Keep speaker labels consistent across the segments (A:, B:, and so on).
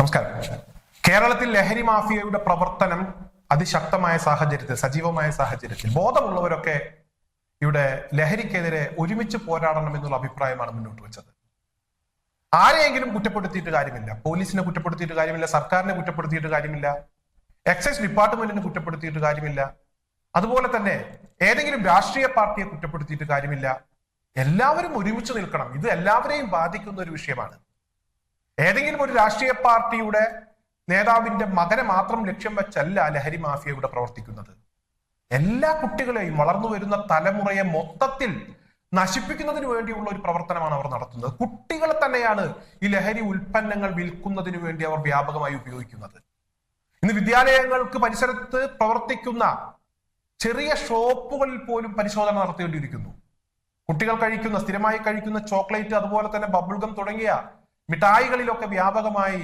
A: നമസ്കാരം. കേരളത്തിൽ ലഹരി മാഫിയയുടെ പ്രവർത്തനം അതിശക്തമായ സാഹചര്യത്തിൽ സജീവമായ സാഹചര്യത്തിൽ ബോധമുള്ളവരൊക്കെ ഇവിടെ ലഹരിക്കെതിരെ ഒരുമിച്ച് പോരാടണം എന്നുള്ള അഭിപ്രായമാണ് മുന്നോട്ട് വെച്ചത്. ആരെയെങ്കിലും കുറ്റപ്പെടുത്തിയിട്ട് കാര്യമില്ല. പോലീസിനെ കുറ്റപ്പെടുത്തിയിട്ട് കാര്യമില്ല സർക്കാരിനെ കുറ്റപ്പെടുത്തിയിട്ട് കാര്യമില്ല എക്സൈസ് ഡിപ്പാർട്ട്മെന്റിനെ കുറ്റപ്പെടുത്തിയിട്ട് കാര്യമില്ല അതുപോലെ തന്നെ ഏതെങ്കിലും രാഷ്ട്രീയ പാർട്ടിയെ കുറ്റപ്പെടുത്തിയിട്ട് കാര്യമില്ല. എല്ലാവരും ഒരുമിച്ച് നിൽക്കണം. ഇത് എല്ലാവരെയും ബാധിക്കുന്ന ഒരു വിഷയമാണ്. ഏതെങ്കിലും ഒരു രാഷ്ട്രീയ പാർട്ടിയുടെ നേതാവിന്റെ മകനെ മാത്രം ലക്ഷ്യം വെച്ചല്ല ലഹരി മാഫിയ ഇവിടെ പ്രവർത്തിക്കുന്നത്. എല്ലാ കുട്ടികളെയും വളർന്നു വരുന്ന തലമുറയെ മൊത്തത്തിൽ നശിപ്പിക്കുന്നതിന് വേണ്ടിയുള്ള ഒരു പ്രവർത്തനമാണ് അവർ നടത്തുന്നത്. കുട്ടികളെ തന്നെയാണ് ഈ ലഹരി ഉൽപ്പന്നങ്ങൾ വിൽക്കുന്നതിന് വേണ്ടി അവർ വ്യാപകമായി ഉപയോഗിക്കുന്നത്. ഇന്ന് വിദ്യാലയങ്ങൾക്ക് പരിസരത്ത് പ്രവർത്തിക്കുന്ന ചെറിയ ഷോപ്പുകളിൽ പോലും പരിശോധന നടത്തേണ്ടിയിരിക്കുന്നു കുട്ടികൾ കഴിക്കുന്ന സ്ഥിരമായി കഴിക്കുന്ന ചോക്ലേറ്റ് അതുപോലെ തന്നെ ബബിൾഗം തുടങ്ങിയ മിഠായികളിലൊക്കെ വ്യാപകമായി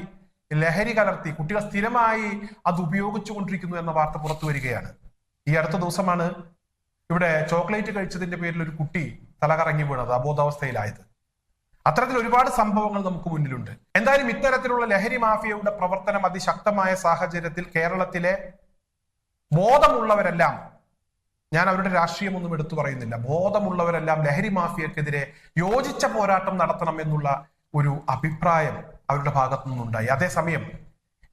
A: ലഹരി കലർത്തി കുട്ടികൾ സ്ഥിരമായി അത് ഉപയോഗിച്ചു കൊണ്ടിരിക്കുന്നു എന്ന വാർത്ത പുറത്തു വരികയാണ്. ഈ അടുത്ത ദിവസമാണ് ഇവിടെ ചോക്ലേറ്റ് കഴിച്ചതിന്റെ പേരിൽ ഒരു കുട്ടി തലകറങ്ങി വീണത് അബോധാവസ്ഥയിലായത്. അത്തരത്തിൽ ഒരുപാട് സംഭവങ്ങൾ നമുക്ക് മുന്നിലുണ്ട്. എന്തായാലും ഇത്തരത്തിലുള്ള ലഹരി മാഫിയയുടെ പ്രവർത്തനം അതിശക്തമായ സാഹചര്യത്തിൽ കേരളത്തിലെ ബോധമുള്ളവരെല്ലാം ഞാൻ അവരുടെ രാഷ്ട്രീയമൊന്നും എടുത്തു പറയുന്നില്ല ബോധമുള്ളവരെല്ലാം ലഹരി മാഫിയക്കെതിരെ യോജിച്ച പോരാട്ടം നടത്തണം എന്നുള്ള ഒരു അഭിപ്രായം അവരുടെ ഭാഗത്തു നിന്നുണ്ടായി. അതേസമയം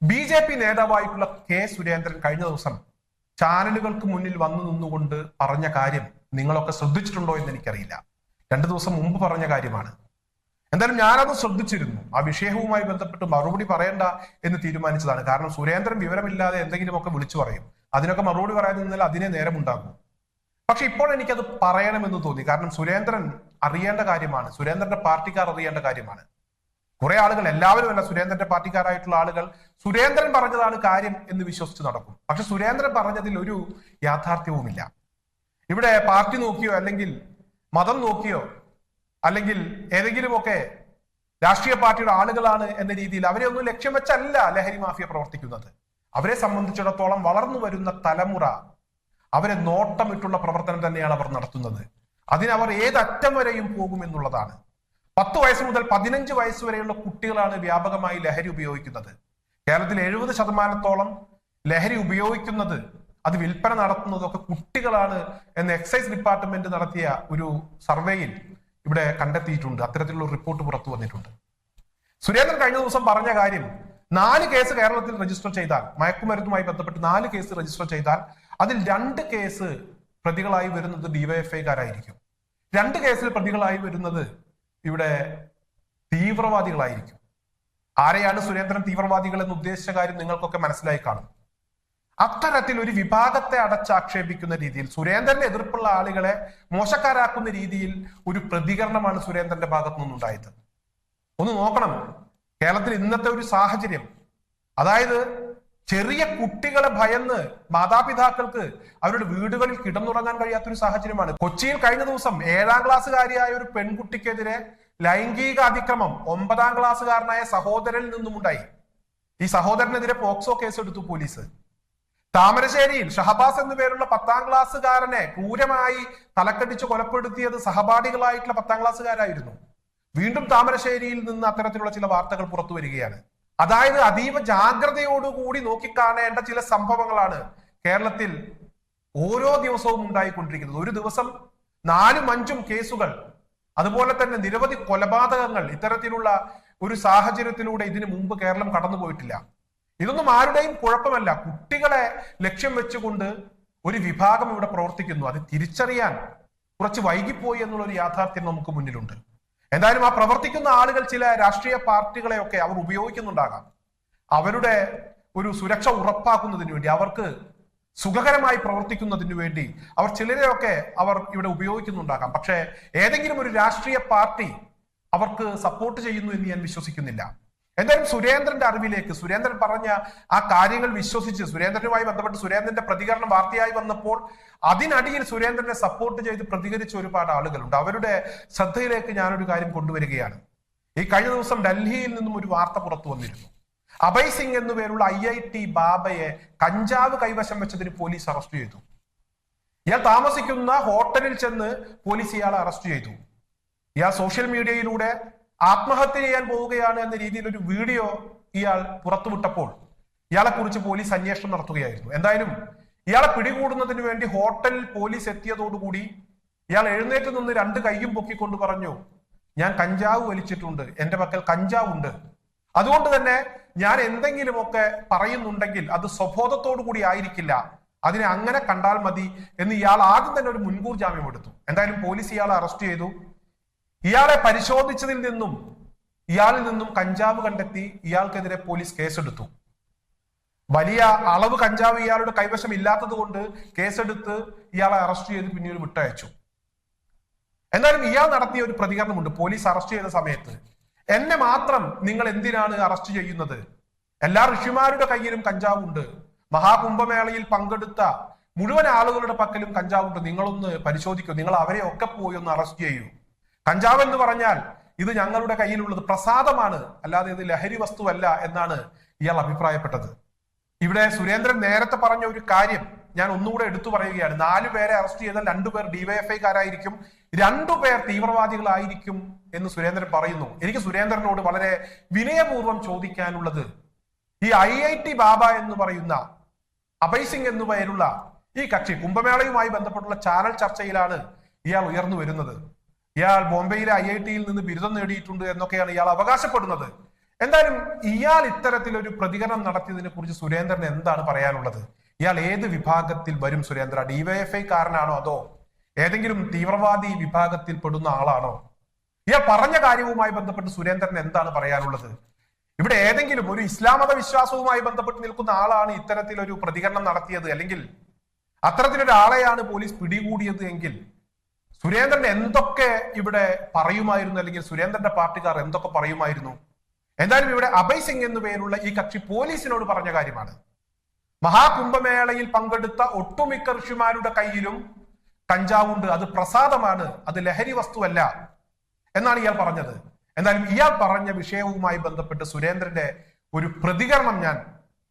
A: ബി ജെ പി നേതാവായിട്ടുള്ള കെ സുരേന്ദ്രൻ കഴിഞ്ഞ ദിവസം ചാനലുകൾക്ക് മുന്നിൽ വന്നു നിന്നുകൊണ്ട് പറഞ്ഞ കാര്യം നിങ്ങളൊക്കെ ശ്രദ്ധിച്ചിട്ടുണ്ടോ എന്ന് എനിക്കറിയില്ല. രണ്ടു ദിവസം മുമ്പ് പറഞ്ഞ കാര്യമാണ്. എന്തായാലും ഞാനത് ശ്രദ്ധിച്ചിരുന്നു. ആ വിഷയവുമായി ബന്ധപ്പെട്ട് മറുപടി പറയണ്ട എന്ന് തീരുമാനിച്ചതാണ്. കാരണം സുരേന്ദ്രൻ വിവരമില്ലാതെ എന്തെങ്കിലുമൊക്കെ വിളിച്ചു പറയും. അതിനൊക്കെ മറുപടി പറയാൻ നിന്നാൽ അതിനെ നേരമുണ്ടാകും. പക്ഷെ ഇപ്പോൾ എനിക്കത് പറയണമെന്ന് തോന്നി. കാരണം സുരേന്ദ്രൻ അറിയേണ്ട കാര്യമാണ്. സുരേന്ദ്രന്റെ പാർട്ടിക്കാർ അറിയേണ്ട കാര്യമാണ്. കുറെ ആളുകൾ എല്ലാവരും അല്ല സുരേന്ദ്രന്റെ പാർട്ടിക്കാരായിട്ടുള്ള ആളുകൾ. സുരേന്ദ്രൻ പറഞ്ഞതാണ് കാര്യം എന്ന് വിശ്വസിച്ച് നടക്കും. പക്ഷെ സുരേന്ദ്രൻ പറഞ്ഞതിൽ ഒരു യാഥാർത്ഥ്യവുമില്ല. ഇവിടെ പാർട്ടി നോക്കിയോ അല്ലെങ്കിൽ മതം നോക്കിയോ അല്ലെങ്കിൽ ഏതെങ്കിലുമൊക്കെ രാഷ്ട്രീയ പാർട്ടിയുടെ ആളുകളാണ് എന്ന രീതിയിൽ അവരെ ഒന്നും ലക്ഷ്യം വെച്ചല്ല ലഹരി മാഫിയ പ്രവർത്തിക്കുന്നത്. അവരെ സംബന്ധിച്ചിടത്തോളം വളർന്നു വരുന്ന തലമുറ അവരെ നോട്ടമിട്ടുള്ള പ്രവർത്തനം തന്നെയാണ് അവർ നടത്തുന്നത്. അതിനവർ ഏതറ്റം വരെയും പോകും എന്നുള്ളതാണ് പത്ത് വയസ്സ് മുതൽ പതിനഞ്ച് വയസ്സ് വരെയുള്ള കുട്ടികളാണ് വ്യാപകമായി ലഹരി ഉപയോഗിക്കുന്നത്. കേരളത്തിൽ എഴുപത് ശതമാനത്തോളം ലഹരി ഉപയോഗിക്കുന്നത് അത് വിൽപ്പന നടത്തുന്നതൊക്കെ കുട്ടികളാണ് എന്ന് എക്സൈസ് ഡിപ്പാർട്ട്മെന്റ് നടത്തിയ ഒരു സർവേയിൽ ഇവിടെ കണ്ടെത്തിയിട്ടുണ്ട്. അത്തരത്തിലുള്ള റിപ്പോർട്ട് പുറത്തു വന്നിട്ടുണ്ട്. സുരേന്ദ്രൻ കഴിഞ്ഞ ദിവസം പറഞ്ഞ കാര്യം നാല് കേസ് കേരളത്തിൽ രജിസ്റ്റർ ചെയ്താൽ മയക്കുമരുന്നുമായി ബന്ധപ്പെട്ട് നാല് കേസ് രജിസ്റ്റർ ചെയ്താൽ അതിൽ രണ്ട് കേസ് പ്രതികളായി വരുന്നത് ഡിവൈഎഫ്ഐക്കാരായിരിക്കും രണ്ട് കേസിൽ പ്രതികളായി വരുന്നത് ഇവിടെ തീവ്രവാദികളായിരിക്കും. ആരെയാണ് സുരേന്ദ്രൻ തീവ്രവാദികൾ എന്ന് ഉദ്ദേശിച്ച കാര്യം നിങ്ങൾക്കൊക്കെ മനസ്സിലായി കാണും. അത്തരത്തിൽ ഒരു വിഭാഗത്തെ അടച്ചാക്ഷേപിക്കുന്ന രീതിയിൽ സുരേന്ദ്രന്റെ എതിർപ്പുള്ള ആളുകളെ മോശക്കാരാക്കുന്ന രീതിയിൽ ഒരു പ്രതികരണമാണ് സുരേന്ദ്രന്റെ ഭാഗത്തു നിന്നുണ്ടായത്. ഒന്ന് നോക്കണം. കേരളത്തിൽ ഇന്നത്തെ ഒരു സാഹചര്യം. അതായത് ചെറിയ കുട്ടികളെ ഭയന്ന് മാതാപിതാക്കൾക്ക് അവരുടെ വീടുകളിൽ കിടന്നുറങ്ങാൻ കഴിയാത്തൊരു സാഹചര്യമാണ്. കൊച്ചിയിൽ കഴിഞ്ഞ ദിവസം ഏഴാം ക്ലാസ്സുകാരിയായ ഒരു പെൺകുട്ടിക്കെതിരെ ലൈംഗിക അതിക്രമം ഒമ്പതാം ക്ലാസ്സുകാരനായ സഹോദരനിൽ നിന്നുമുണ്ടായി. ഈ സഹോദരനെതിരെ പോക്സോ കേസ് എടുത്തു പോലീസ്. താമരശ്ശേരിയിൽ ഷഹബാസ് എന്നു പേരുള്ള പത്താം ക്ലാസ്സുകാരനെ ക്രൂരമായി തലക്കടിച്ച് കൊലപ്പെടുത്തിയത് സഹപാഠികളായിട്ടുള്ള പത്താം ക്ലാസ്സുകാരായിരുന്നു. വീണ്ടും താമരശ്ശേരിയിൽ നിന്ന് അത്തരത്തിലുള്ള ചില വാർത്തകൾ പുറത്തു വരികയാണ്. അതായത് അതീവ ജാഗ്രതയോടുകൂടി നോക്കിക്കാണേണ്ട ചില സംഭവങ്ങളാണ് കേരളത്തിൽ ഓരോ ദിവസവും ഉണ്ടായിക്കൊണ്ടിരിക്കുന്നത്. ഒരു ദിവസം നാലും അഞ്ചും കേസുകൾ അതുപോലെ തന്നെ നിരവധി കൊലപാതകങ്ങൾ ഇത്തരത്തിലുള്ള ഒരു സാഹചര്യത്തിലൂടെ ഇതിനു മുമ്പ് കേരളം കടന്നുപോയിട്ടില്ല. ഇതൊന്നും ആരുടെയും കുഴപ്പമല്ല. കുട്ടികളെ ലക്ഷ്യം വെച്ചുകൊണ്ട് ഒരു വിഭാഗം ഇവിടെ പ്രവർത്തിക്കുന്നു. അത് തിരിച്ചറിയാൻ കുറച്ച് വൈകിപ്പോയി എന്നുള്ള ഒരു യാഥാർത്ഥ്യം നമുക്ക് മുന്നിലുണ്ട്. എന്തായാലും ആ പ്രവർത്തിക്കുന്ന ആളുകൾ ചില രാഷ്ട്രീയ പാർട്ടികളെയൊക്കെ അവർ ഉപയോഗിക്കുന്നുണ്ടാകാം. അവരുടെ ഒരു സുരക്ഷ ഉറപ്പാക്കുന്നതിന് വേണ്ടി അവർക്ക് സുഖകരമായി പ്രവർത്തിക്കുന്നതിന് വേണ്ടി അവർ ചിലരെയൊക്കെ അവർ ഇവിടെ ഉപയോഗിക്കുന്നുണ്ടാകാം. പക്ഷേ ഏതെങ്കിലും ഒരു രാഷ്ട്രീയ പാർട്ടി അവർക്ക് സപ്പോർട്ട് ചെയ്യുന്നു എന്ന് ഞാൻ വിശ്വസിക്കുന്നില്ല. എന്തായാലും സുരേന്ദ്രന്റെ അറിവിലേക്ക് സുരേന്ദ്രൻ പറഞ്ഞ ആ കാര്യങ്ങൾ വിശ്വസിച്ച് സുരേന്ദ്രനുമായി ബന്ധപ്പെട്ട് സുരേന്ദ്രന്റെ പ്രതികരണം വാർത്തയായി വന്നപ്പോൾ അതിനടിയിൽ സുരേന്ദ്രനെ സപ്പോർട്ട് ചെയ്ത് പ്രതികരിച്ച ഒരുപാട് ആളുകളുണ്ട്. അവരുടെ ശ്രദ്ധയിലേക്ക് ഞാനൊരു കാര്യം കൊണ്ടുവരികയാണ്. ഈ കഴിഞ്ഞ ദിവസം ഡൽഹിയിൽ നിന്നും ഒരു വാർത്ത പുറത്തു വന്നിരുന്നു. അഭയ് സിംഗ് എന്നു പേരുള്ള ഐ ഐ ടി ബാബയെ കഞ്ചാവ് കൈവശം വെച്ചതിന് പോലീസ് അറസ്റ്റ് ചെയ്തു. ഇയാൾ താമസിക്കുന്ന ഹോട്ടലിൽ ചെന്ന് പോലീസ് ഇയാളെ അറസ്റ്റ് ചെയ്തു. ഇയാൾ സോഷ്യൽ മീഡിയയിലൂടെ ആത്മഹത്യ ചെയ്യാൻ പോവുകയാണ് എന്ന രീതിയിൽ ഒരു വീഡിയോ ഇയാൾ പുറത്തുവിട്ടപ്പോൾ ഇയാളെ കുറിച്ച് പോലീസ് അന്വേഷണം നടത്തുകയായിരുന്നു. എന്തായാലും ഇയാളെ പിടികൂടുന്നതിന് വേണ്ടി ഹോട്ടലിൽ പോലീസ് എത്തിയതോടുകൂടി ഇയാൾ എഴുന്നേറ്റ് നിന്ന് രണ്ട് കൈയും പൊക്കിക്കൊണ്ട് പറഞ്ഞു ഞാൻ കഞ്ചാവ് വലിച്ചിട്ടുണ്ട് എന്റെ പക്കൽ കഞ്ചാവുണ്ട്. അതുകൊണ്ട് തന്നെ ഞാൻ എന്തെങ്കിലുമൊക്കെ പറയുന്നുണ്ടെങ്കിൽ അത് സ്വബോധത്തോടു കൂടി ആയിരിക്കില്ല. അതിനെ അങ്ങനെ കണ്ടാൽ മതി എന്ന് ഇയാൾ ആദ്യം തന്നെ ഒരു മുൻകൂർ ജാമ്യം എടുത്തു. എന്തായാലും പോലീസ് ഇയാളെ അറസ്റ്റ് ചെയ്തു. ഇയാളെ പരിശോധിച്ചതിൽ നിന്നും ഇയാളിൽ നിന്നും കഞ്ചാവ് കണ്ടെത്തി ഇയാൾക്കെതിരെ പോലീസ് കേസെടുത്തു. വലിയ അളവ് കഞ്ചാവ് ഇയാളുടെ കൈവശം ഇല്ലാത്തത് കൊണ്ട് കേസെടുത്ത് ഇയാളെ അറസ്റ്റ് ചെയ്ത് പിന്നീട് വിട്ടയച്ചു. എന്നാലും ഇയാൾ നടത്തിയ ഒരു പ്രതികരണമുണ്ട്. പോലീസ് അറസ്റ്റ് ചെയ്ത സമയത്ത്. എന്നെ മാത്രം നിങ്ങൾ എന്തിനാണ് അറസ്റ്റ് ചെയ്യുന്നത്? എല്ലാ ഋഷിമാരുടെ കയ്യിലും കഞ്ചാവുണ്ട് മഹാകുംഭമേളയിൽ പങ്കെടുത്ത മുഴുവൻ ആളുകളുടെ പക്കലും കഞ്ചാവുണ്ട് നിങ്ങളൊന്ന് പരിശോധിക്കൂ. നിങ്ങൾ അവരെയൊക്കെ പോയി ഒന്ന് അറസ്റ്റ് ചെയ്യൂ. കഞ്ചാവ് എന്ന് പറഞ്ഞാൽ ഇത് ഞങ്ങളുടെ കയ്യിലുള്ളത് പ്രസാദമാണ്. അല്ലാതെ ഇത് ലഹരി വസ്തുവല്ല എന്നാണ് ഇയാൾ അഭിപ്രായപ്പെട്ടത്. ഇവിടെ സുരേന്ദ്രൻ നേരത്തെ പറഞ്ഞ ഒരു കാര്യം ഞാൻ ഒന്നുകൂടെ എടുത്തു പറയുകയാണ്. നാലു പേരെ അറസ്റ്റ് ചെയ്താൽ രണ്ടുപേർ ഡിവൈഎഫ്ഐക്കാരായിരിക്കും രണ്ടുപേർ തീവ്രവാദികളായിരിക്കും എന്ന് സുരേന്ദ്രൻ പറയുന്നു. എനിക്ക് സുരേന്ദ്രനോട് വളരെ വിനയപൂർവം ചോദിക്കാനുള്ളത് ഈ ഐ ഐ ടി ബാബ എന്ന് പറയുന്ന അഭയ് സിംഗ് എന്നു പേരുള്ള ഈ കക്ഷി കുംഭമേളയുമായി ബന്ധപ്പെട്ടുള്ള ചാനൽ ചർച്ചയിലാണ് ഇയാൾ ഉയർന്നു വരുന്നത്. ഇയാൾ ബോംബെയിലെ ഐ ഐ ടിയിൽ നിന്ന് ബിരുദം നേടിയിട്ടുണ്ട് എന്നൊക്കെയാണ് ഇയാൾ അവകാശപ്പെടുന്നത്. എന്തായാലും ഇയാൾ ഇത്തരത്തിലൊരു പ്രതികരണം നടത്തിയതിനെ കുറിച്ച് സുരേന്ദ്രൻ എന്താണ് പറയാനുള്ളത്? ഇയാൾ ഏത് വിഭാഗത്തിൽ വരും സുരേന്ദ്ര? ഡിവൈഎഫ്ഐ കാരനാണോ അതോ ഏതെങ്കിലും തീവ്രവാദി വിഭാഗത്തിൽ പെടുന്ന ആളാണോ? ഇയാൾ പറഞ്ഞ കാര്യവുമായി ബന്ധപ്പെട്ട് സുരേന്ദ്രൻ എന്താണ് പറയാനുള്ളത്? ഇവിടെ ഏതെങ്കിലും ഒരു ഇസ്ലാമത വിശ്വാസവുമായി ബന്ധപ്പെട്ട് നിൽക്കുന്ന ആളാണ് ഇത്തരത്തിലൊരു പ്രതികരണം നടത്തിയത് അല്ലെങ്കിൽ അത്തരത്തിലൊരാളെയാണ് പോലീസ് പിടികൂടിയത് എങ്കിൽ സുരേന്ദ്രൻ എന്തൊക്കെ ഇവിടെ പറയുമായിരുന്നു? അല്ലെങ്കിൽ സുരേന്ദ്രന്റെ പാർട്ടിക്കാർ എന്തൊക്കെ പറയുമായിരുന്നു? എന്തായാലും ഇവിടെ അഭയ് സിംഗ് എന്നു പേരുള്ള ഈ കക്ഷി പോലീസിനോട് പറഞ്ഞ കാര്യമാണ്. മഹാകുംഭമേളയിൽ പങ്കെടുത്ത ഒട്ടുമിക്ക ഋഷിമാരുടെ കയ്യിലും കഞ്ചാവുണ്ട്. അത് പ്രസാദമാണ്. അത് ലഹരി വസ്തുവല്ല എന്നാണ് ഇയാൾ പറഞ്ഞത്. എന്തായാലും ഇയാൾ പറഞ്ഞ വിഷയവുമായി ബന്ധപ്പെട്ട് സുരേന്ദ്രന്റെ ഒരു പ്രതികരണം ഞാൻ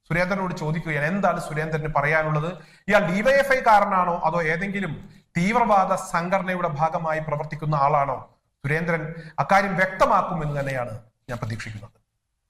A: സുരേന്ദ്രനോട് ചോദിക്കുകയാണ്. എന്താണ് സുരേന്ദ്രന് പറയാനുള്ളത്? ഇയാൾ ഡിവൈഎഫ്ഐ കാരനാണോ? അതോ ഏതെങ്കിലും തീവ്രവാദ സംഘടനയുടെ ഭാഗമായി പ്രവർത്തിക്കുന്ന ആളാണോ സുരേന്ദ്രൻ? അക്കാര്യം വ്യക്തമാക്കുമെന്ന് തന്നെയാണ് ഞാൻ പ്രതീക്ഷിക്കുന്നത്.